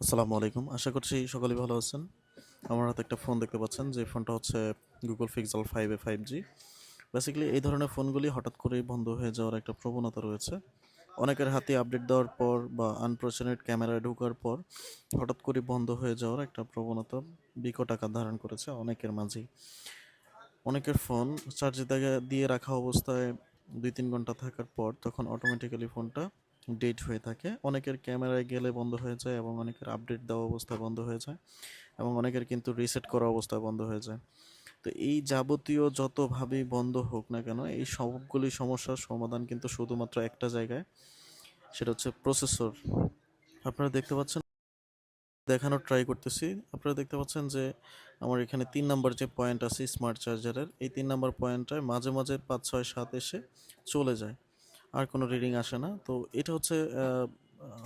আসসালামু আলাইকুম। আশা করছি সকলেই ভালো আছেন। আমার হাতে একটা ফোন দেখতে পাচ্ছেন। যে ফোনটা হচ্ছে Google Pixel five A five G basically এই ধরনের ফোনগুলি হঠাৎ করেই বন্ধ হয়ে যাওয়ার একটা প্রবণতা রয়েছে। অনেকের হাতে আপডেট দেওয়ার পর বা আনপ্রচেনেট ক্যামেরায় ঢোকার পর হঠাৎ করে বন্ধ হয়ে যাওয়ার একটা প্রবণতা বিকট আকার ধারণ করেছে অনেকের মাঝেই। অনেকের ফোন চার্জে দিয়ে রাখা অবস্থায় দুই তিন ঘণ্টা থাকার পর তখন অটোমেটিক্যালি ফোনটা ডেট হয়ে থাকে। অনেকের ক্যামেরায় গেলে বন্ধ হয়ে যায় এবং অনেকের আপডেট দেওয়া অবস্থা বন্ধ হয়ে যায় এবং অনেকের কিন্তু রিসেট করা অবস্থা বন্ধ হয়ে যায়। তো এই যাবতীয় যতভাবেই বন্ধ হোক না কেন, এই সবগুলি সমস্যার সমাধান কিন্তু শুধুমাত্র একটা জায়গায়, সেটা হচ্ছে প্রসেসর আপনারা দেখতে পাচ্ছেন, দেখানোর ট্রাই করতেছি। আপনারা দেখতে পাচ্ছেন যে আমার এখানে তিন নাম্বার যে পয়েন্ট আছে স্মার্ট চার্জারের এই তিন নাম্বার পয়েন্টটায় মাঝে মাঝে পাঁচ, ছয়, সাত এসে চলে যায়। আর কোনো রিডিং আসে না। তো এটা হচ্ছে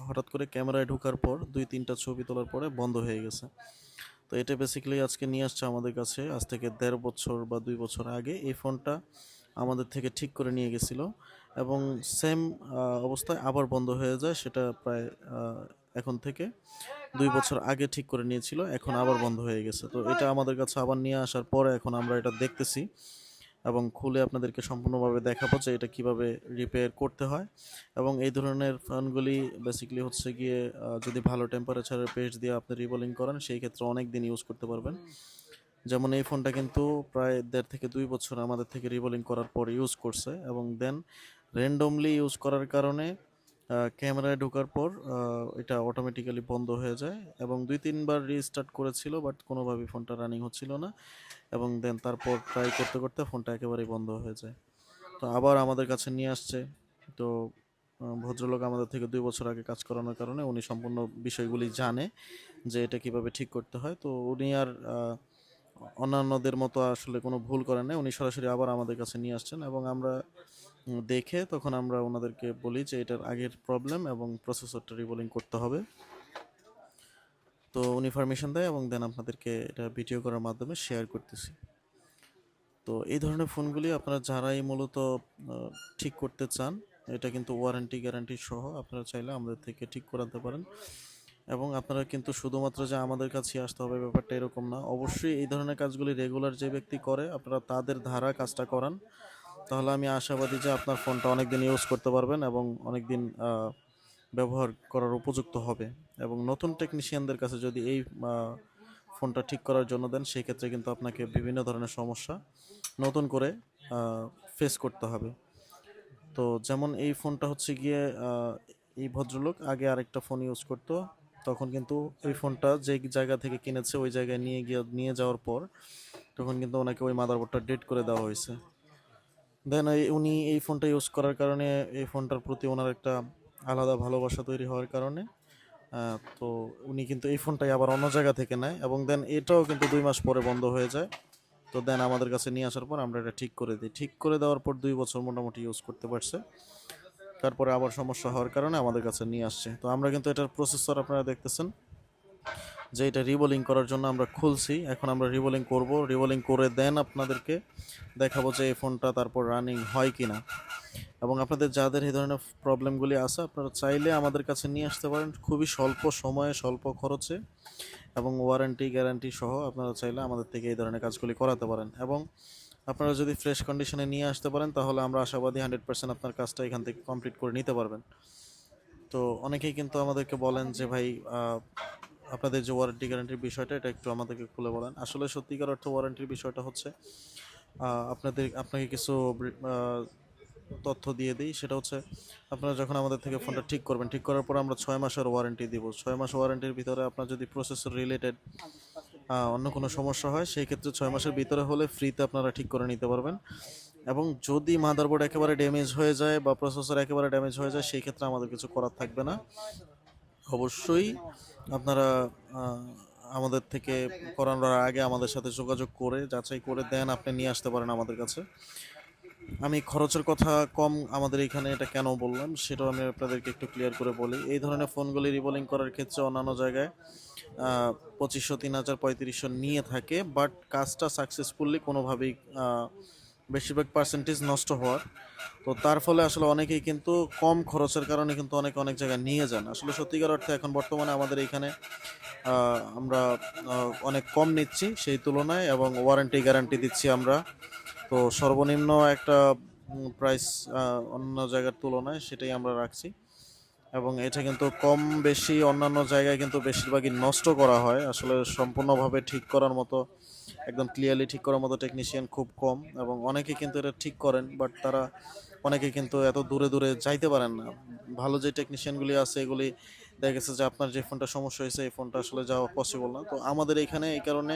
হঠাৎ করে ক্যামেরায় ঢোকার পর দুই তিনটা ছবি তোলার পরে বন্ধ হয়ে গেছে। তো এটা বেসিক্যালি আজকে নিয়ে আসছে আমাদের কাছে। আজ থেকে দেড় বছর বা দুই বছর আগে এই ফোনটা আমাদের থেকে ঠিক করে নিয়ে গেছিল এবং সেম অবস্থায় আবার বন্ধ হয়ে যায়। সেটা প্রায় এখন থেকে দুই বছর আগে ঠিক করে নিয়েছিল। এখন আবার বন্ধ হয়ে গেছে। তো এটা আমাদের কাছে আবার নিয়ে আসার পরে এখন আমরা এটা দেখতেছি। এবং খুলে আপনাদেরকে সম্পূর্ণভাবে দেখাবো যে এটা কীভাবে রিপেয়ার করতে হয়। এবং এই ধরনের ফ্যানগুলি বেসিক্যালি হচ্ছে গিয়ে যদি ভালো টেম্পারেচারের পেস্ট দিয়ে আপনি রিবোলিং করেন, সেই ক্ষেত্রে অনেক দিন ইউজ করতে পারবেন। যেমন এই ফোনটা কিন্তু প্রায় দেড় থেকে দুই বছর আমাদের থেকে রিবোলিং করার পর ইউজ করছে এবং দেন র্যান্ডমলি ইউজ করার কারণে ক্যামেরায় ঢোকার পর এটা অটোমেটিক্যালি বন্ধ হয়ে যায়। এবং দুই তিনবার রিস্টার্ট করেছিল বাট কোনোভাবেই ফোনটা রানিং হচ্ছিল না। এবং দেন তারপর ট্রাই করতে করতে ফোনটা একেবারেই বন্ধ হয়ে যায়। তো আবার আমাদের কাছে নিয়ে আসছে। তো ভদ্রলোক আমাদের থেকে দুই বছর আগে কাজ করানোর কারণে উনি সম্পূর্ণ বিষয়গুলি জানে যে এটা কীভাবে ঠিক করতে হয়। তো উনি আর অন্যান্যদের মতো আসলে কোনো ভুল করেন নাই। উনি সরাসরি আবার আমাদের কাছে নিয়ে আসছেন এবং আমরা দেখে তখন আমরা ওনাদেরকে বলি যে এটার আগের প্রবলেম এবং প্রসেসরটা রিবোলিং করতে হবে। তো উনি পারমিশন দেয় এবং দেন আপনাদেরকে এটা ভিডিও করার মাধ্যমে শেয়ার করতেছি। তো এই ধরনের ফোনগুলি আপনারা যারাই মূলত ঠিক করতে চান, এটা কিন্তু ওয়ারেন্টি গ্যারান্টি সহ আপনারা চাইলে আমাদের থেকে ঠিক করাতে পারেন। এবং আপনারা কিন্তু শুধুমাত্র যে আমাদের কাছে আসতে হবে, ব্যাপারটা এরকম না। অবশ্যই এই ধরনের কাজগুলি রেগুলার যে ব্যক্তি করে, আপনারা তাদের ধারা কাজটা করান। তাহলে আমি আশাবাদী যে আপনার ফোনটা অনেক দিন ইউজ করতে পারবেন এবং অনেক দিন ব্যবহার করার উপযুক্ত হবে এবং নতুন টেকনিশিয়ানদের কাছে যদি এই ফোনটা ঠিক করার জন্য দেন সেই ক্ষেত্রে কিন্তু আপনাকে বিভিন্ন ধরনের সমস্যা নতুন করে ফেস করতে হবে। তো যেমন এই ফোনটা হচ্ছে গিয়ে এই ভদ্রলোক আগে আরেকটা ফোন ইউজ করতো, তখন কিন্তু ওই ফোনটা যে জায়গা থেকে কিনেছে ওই জায়গায় নিয়ে গিয়ে, নিয়ে যাওয়ার পর তখন কিন্তু ওনাকে ওই মাদারবোর্ডটা ডেট করে দেওয়া হয়েছে। দেন উনি এই ফোনটা ইউজ করার কারণে এই ফোনটার প্রতি ওনার একটা আলাদা ভালোবাসা তৈরি হওয়ার কারণে তো উনি কিন্তু এই ফোনটাই আবার অন্য জায়গা থেকে নেয় এবং দেন এটাও কিন্তু দুই মাস পরে বন্ধ হয়ে যায়। তো দেন আমাদের কাছে নিয়ে আসার পর আমরা এটা ঠিক করে দিই। ঠিক করে দেওয়ার পর দুই বছর মোটামুটি ইউজ করতে পারছে। তারপরে আবার সমস্যা হওয়ার কারণে আমাদের কাছে নিয়ে আসছে। তো আমরা কিন্তু এটার প্রসেসর আপনারা দেখতেছেন। যে এটা রিবোলিং করার জন্য আমরা খুলছি। এখন আমরা রিবোলিং করব। রিবোলিং করে দেন আপনাদেরকে দেখাবো যে এই ফোনটা তারপর রানিং হয় কি না এবং আপনাদের যাদের এই ধরনের প্রবলেমগুলি আছে, আপনারা চাইলে আমাদের কাছে নিয়ে আসতে পারেন। খুবই স্বল্প সময়ে, স্বল্প খরচে এবং ওয়ারেন্টি গ্যারান্টি সহ আপনারা চাইলে আমাদের থেকে এই ধরনের কাজগুলি করাতে পারেন। এবং আপনারা যদি ফ্রেশ কন্ডিশনে নিয়ে আসতে পারেন, তাহলে আমরা আশাবাদী হান্ড্রেড পার্সেন্ট আপনার কাজটা এখান থেকে কমপ্লিট করে নিতে পারবেন। তো অনেকেই কিন্তু আমাদেরকে বলেন যে ভাই আপনাদের যে ওয়ারেন্টি গ্যারান্টির বিষয়টা, এটা একটু আমাদেরকে খুলে বলেন। আসলে সত্যিকার অর্থ ওয়ারেন্টির বিষয়টা হচ্ছে আপনাদের, আপনাকে কিছু তথ্য দিয়ে দিই। সেটা হচ্ছে, আপনারা যখন আমাদের থেকে ফোনটা ঠিক করবেন, ঠিক করার পর আমরা ছয় মাসের ওয়ারেন্টি দিব। ছয় মাস ওয়ারেন্টির ভিতরে আপনার যদি প্রসেসর রিলেটেড অন্য কোনো সমস্যা হয়, সেই ক্ষেত্রে ছয় মাসের ভিতরে হলে ফ্রিতে আপনারা ঠিক করে নিতে পারবেন। এবং যদি মাদারবোর্ড একেবারে ড্যামেজ হয়ে যায় বা প্রসেসর একেবারে ড্যামেজ হয়ে যায়, সেই ক্ষেত্রে আমাদের কিছু করার থাকবে না। অবশ্যই আপনারা আমাদের থেকে করানোর আগে আমাদের সাথে যোগাযোগ করে, যাচাই করে দেন, আপনি নিয়ে আসতে পারেন আমাদের কাছে। আমি খরচের কথা কম আমাদের এখানে এটা কেন বললাম, সেটাও আমি আপনাদেরকে একটু ক্লিয়ার করে বলি। এই ধরনের ফোনগুলি রিবোলিং করার ক্ষেত্রে অন্যান্য জায়গায় পঁচিশশো, তিন হাজার, পঁয়ত্রিশশো নিয়ে থাকে বাট কাজটা সাকসেসফুলি কোনোভাবেই বেশিরভাগ পার্সেন্টেজ নষ্ট হওয়ার। তো তার ফলে আসলে অনেকেই কিন্তু কম খরচের কারণে কিন্তু অনেক অনেক জায়গায় নিয়ে যান। আসলে সত্যিকার অর্থে এখন বর্তমানে আমাদের এখানে আমরা অনেক কম নিচ্ছি সেই তুলনায় এবং ওয়ারেন্টি গ্যারান্টি দিচ্ছি আমরা। তো সর্বনিম্ন একটা প্রাইস অন্য জায়গার তুলনায় সেটাই আমরা রাখছি। এবং এটা কিন্তু কম বেশি অন্যান্য জায়গায় কিন্তু বেশিরভাগই নষ্ট করা হয়। আসলে সম্পূর্ণভাবে ঠিক করার মতো, একদম ক্লিয়ারলি ঠিক করার মতো টেকনিশিয়ান খুব কম এবং অনেকে কিন্তু এটা ঠিক করেন বাট তারা অনেকে কিন্তু এত দূরে দূরে যাইতে পারেন না। ভালো যে টেকনিশিয়ানগুলি আছে, এগুলি দেখা গেছে যে আপনার যে ফোনটা সমস্যা হয়েছে, এই ফোনটা আসলে যাওয়া পসিবল না। তো আমাদের এখানে এই কারণে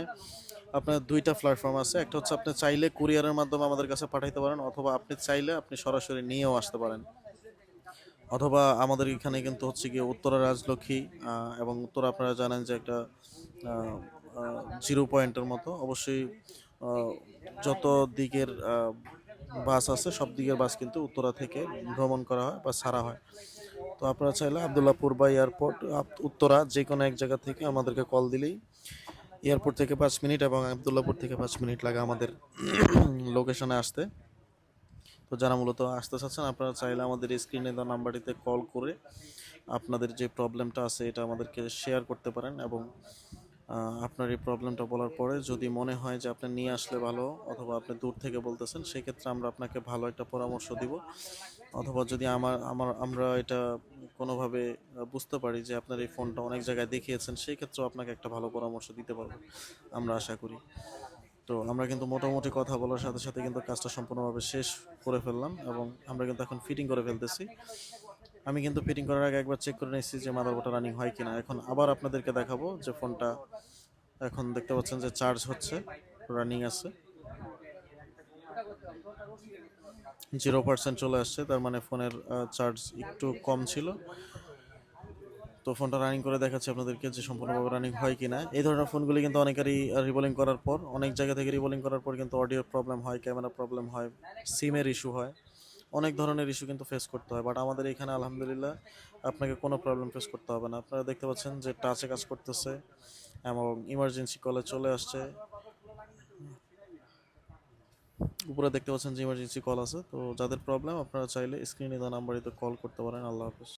আপনার দুইটা প্ল্যাটফর্ম আছে। একটা হচ্ছে আপনি চাইলে কুরিয়ারের মাধ্যমে আমাদের কাছে পাঠাইতে পারেন, অথবা আপনি চাইলে আপনি সরাসরি নিয়েও আসতে পারেন। অথবা আমাদের এখানে কিন্তু হচ্ছে গিয়ে উত্তরা রাজলক্ষ্মী এবং উত্তরা আপনারা জানেন যে একটা জিরো পয়েন্টের মতো। অবশ্যই যত দিকের বাস আছে, সব দিকের বাস কিন্তু উত্তরা থেকে ভ্রমণ করা হয় বা ছাড়া হয়। তো আপনারা চাইলে আবদুল্লাপুর বা এয়ারপোর্ট উত্তরা যে কোনো এক জায়গা থেকে আমাদেরকে কল দিলেই এয়ারপোর্ট থেকে পাঁচ মিনিট এবং আবদুল্লাপুর থেকে পাঁচ মিনিট লাগে আমাদের লোকেশনে আসতে। তো যারা মূলত আসতে চাচ্ছেন, আপনারা চাইলে আমাদের স্ক্রিনে দেওয়া নাম্বারটিতে কল করে আপনাদের যে প্রবলেমটা আছে, এটা আমাদেরকে শেয়ার করতে পারেন এবং আপনার এই প্রবলেমটা বলার পরে যদি মনে হয় যে আপনি নিয়ে আসলে ভালো অথবা আপনি দূর থেকে বলতেছেন, সেক্ষেত্রে আমরা আপনাকে ভালো একটা পরামর্শ দিব। অথবা যদি আমার আমার, আমরা এটা কোনোভাবে বুঝতে পারি যে আপনার এই ফোনটা অনেক জায়গায় দেখিয়েছেন সেই ক্ষেত্রেও আপনাকে একটা ভালো পরামর্শ দিতে পারব, আমরা আশা করি। তো আমরা কিন্তু মোটামুটি কথা বলার সাথে সাথে কিন্তু কাজটা সম্পূর্ণভাবে শেষ করে ফেললাম এবং আমরা কিন্তু এখন ফিটিং করে ফেলতেছি। আমি কিন্তু ফিটিং করার আগে একবার চেক করে নিয়েছি যে মাদারবোর্ডটা রানিং হয় কিনা। এখন আবার আপনাদেরকে দেখাবো যে ফোনটা এখন দেখতে পাচ্ছেন যে চার্জ হচ্ছে রানিং আছে। জিরো পার্সেন্ট চলে আসছে, তার মানে ফোনের চার্জ একটু কম ছিল। তো ফোনটা রানিং করে দেখাচ্ছি আপনাদেরকে যে সম্পূর্ণভাবে রানিং হয় কিনা। এই ধরনের ফোনগুলি কিন্তু অনেকেরই রিবোলিং করার পর, অনেক জায়গা থেকে রিবোলিং করার পর কিন্তু অডিওর প্রবলেম হয় ক্যামেরা প্রবলেম হয় সিমের ইস্যু হয়। অনেক ধরনের ইস্যু কিন্তু ফেস করতে হয়। বাট আমাদের এখানে আলহামদুলিল্লাহ আপনাকে কোনো প্রবলেম ফেস করতে হবে না। আপনারা দেখতে পাচ্ছেন যে টাচে কাজ করতেছে এবং ইমার্জেন্সি কলে চলে আসছে। উপরে দেখতে পাচ্ছেন যে ইমার্জেন্সি কল আছে। তো যাদের প্রবলেম আপনারা চাইলে স্ক্রিনে দেওয়া নাম্বারিতে কল করতে পারেন। আল্লাহ হাফিজ।